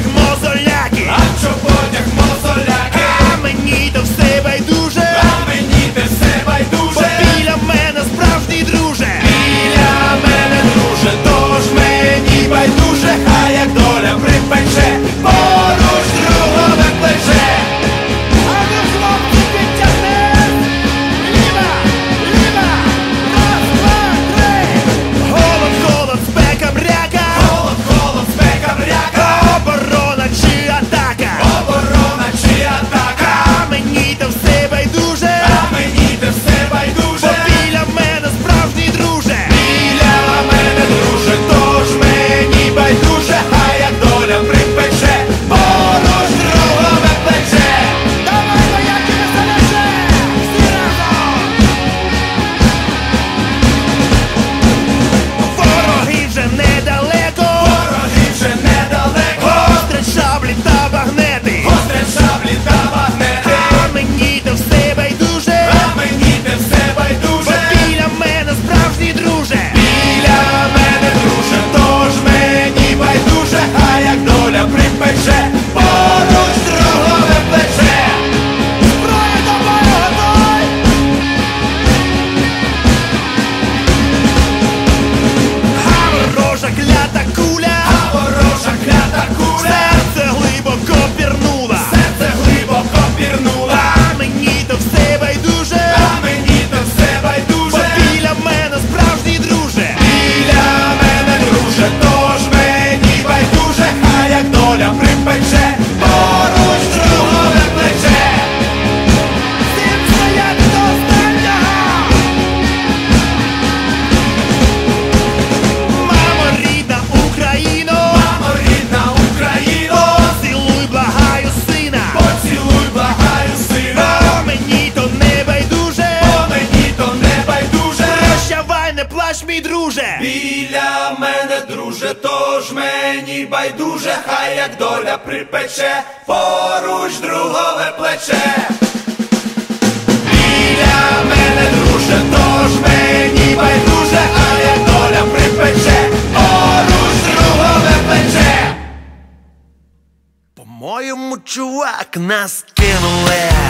как мозоляк мене, тож мені байдуже, хай як доля припече, поруч другове плече. Біля мене, друже, тож мені байдуже, хай як доля припече, поруч другове плече. По-моєму, чувак, нас кинули.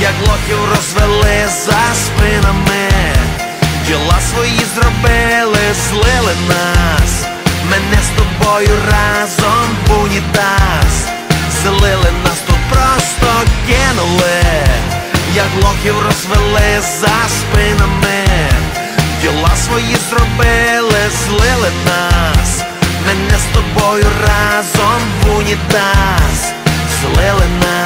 як лохів розвели за спинами, діла свої зробили, злили нас, мене з тобою разом в унітаз. Злили нас тут просто кинули, як лохів розвели за спинами, діла свої зробили, злили нас, мене з тобою разом в унітаз, злили нас.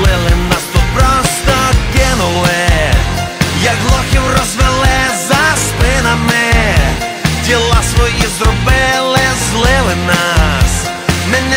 злили нас тут просто кинули, як лохів розвели за спинами, діла свої зробили, злили нас, мене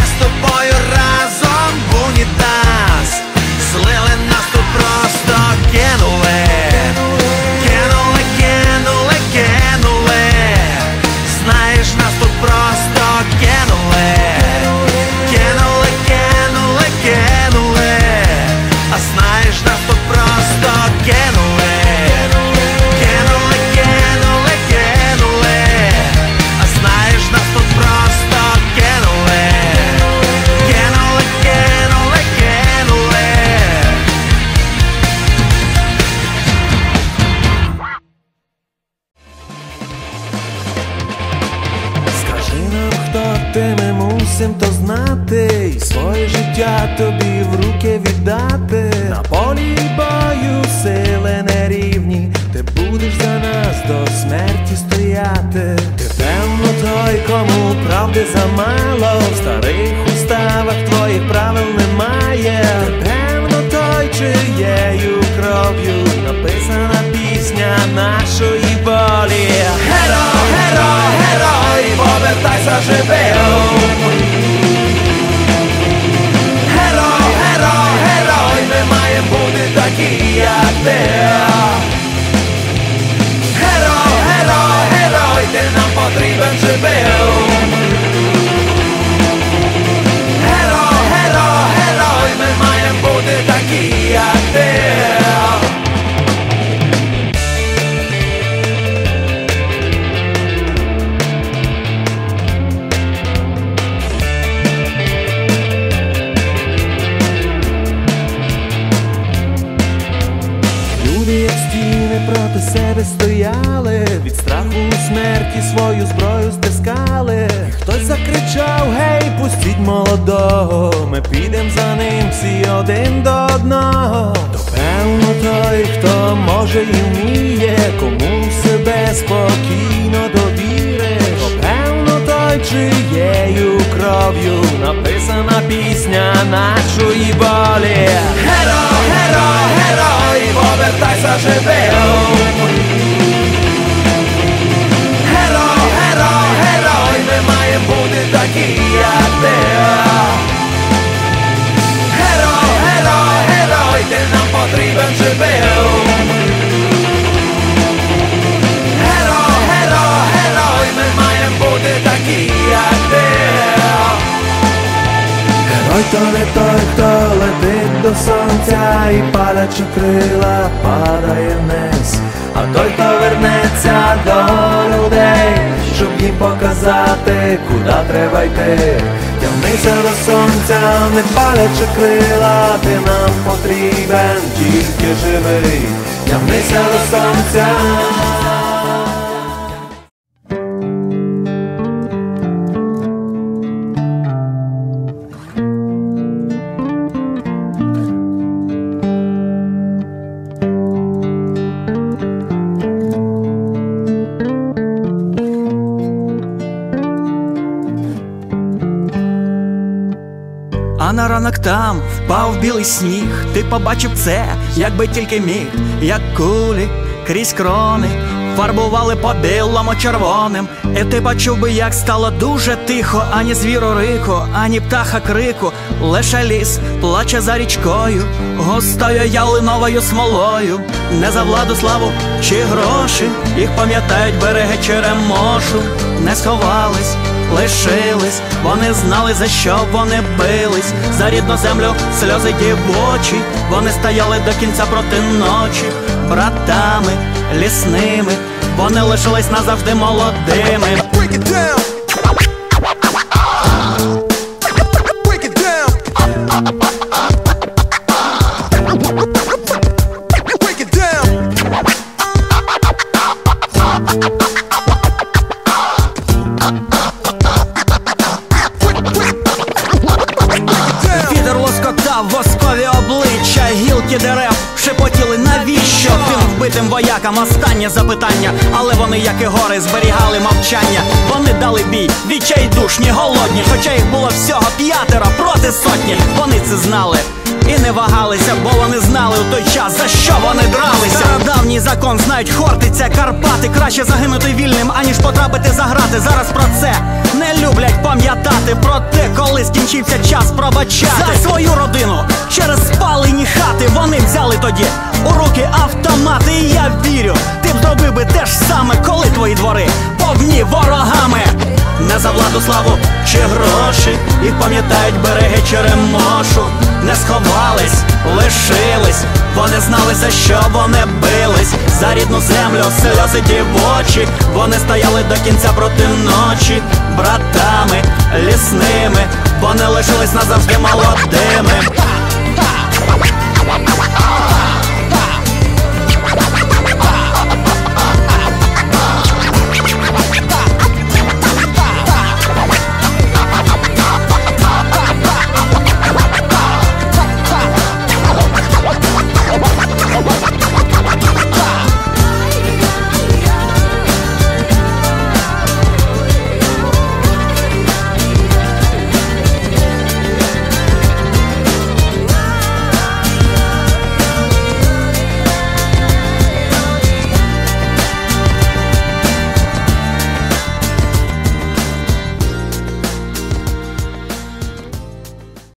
тобі в руки віддати. На полі бою сили нерівні, ти будеш за нас до смерті стояти. Ти певно той, кому правди замало, в старих уставах твоїх правил немає. Ти певно той, чиєю кров'ю написана пісня нашої болі. Геро, геро, герой, повертайся живим. Herro, herro, herro, i ten nam potriben, czy był? Себе стояли, від страху смерті свою зброю стискали. Хтось закричав: Гей, пустіть молодого, ми підем за ним всі один до одного. До може і вміє, кому себе спокійно довіриш. То, Певно, той, чиєю кров'ю написана пісня нашої болі. Герой, герой, герой, повертайся живим. Як ти. Герой, герой, герой, ти нам потрібен живим. Герой, герой, герой, ми маємо бути такі, як ти. Герой то не той, хто летить до сонця і палячи крила падає вниз, а той, хто вернеться до людей, показати, куди треба йти. Тягнися до сонця, не палячи крила, ти нам потрібен, тільки живий, тягнися до сонця. На ранок там впав білий сніг, ти побачив це, якби тільки міг, як кулі крізь крони, фарбували по білому червоним. І ти почув би, як стало дуже тихо, ані звіру рику, ані птаха крику, лише ліс плаче за річкою, густою ялиновою смолою, не за владу славу чи гроші, їх пам'ятають береги черемошу, не сховались лишились, вони знали, за що вони бились, за рідну землю сльози дівочі, вони стояли до кінця проти ночі, братами лісними, вони лишились назавжди молодими. Вбитим останнє запитання, але вони, як і гори, зберігали мовчання. Вони дали бій, відчайдушні, голодні, хоча їх було всього п'ятеро проти сотні. Вони це знали. І не вагалися, бо вони знали у той час, за що вони дралися. Стародавній закон знають Хортиця, Карпати. Краще загинути вільним, аніж потрапити за грати. Зараз про це люблять пам'ятати. Про те, коли скінчився час пробачати за свою родину через спалені хати. Вони взяли тоді у руки автомати. І я вірю, ти б зробив би те ж саме, коли твої двори повні ворогами. Не за владу славу чи гроші, їх пам'ятають береги черемошу, не сховались, лишились, вони знали, за що вони бились, за рідну землю, сльози дівочі, вони стояли до кінця проти ночі, братами лісними, вони лишились назавжди молодими.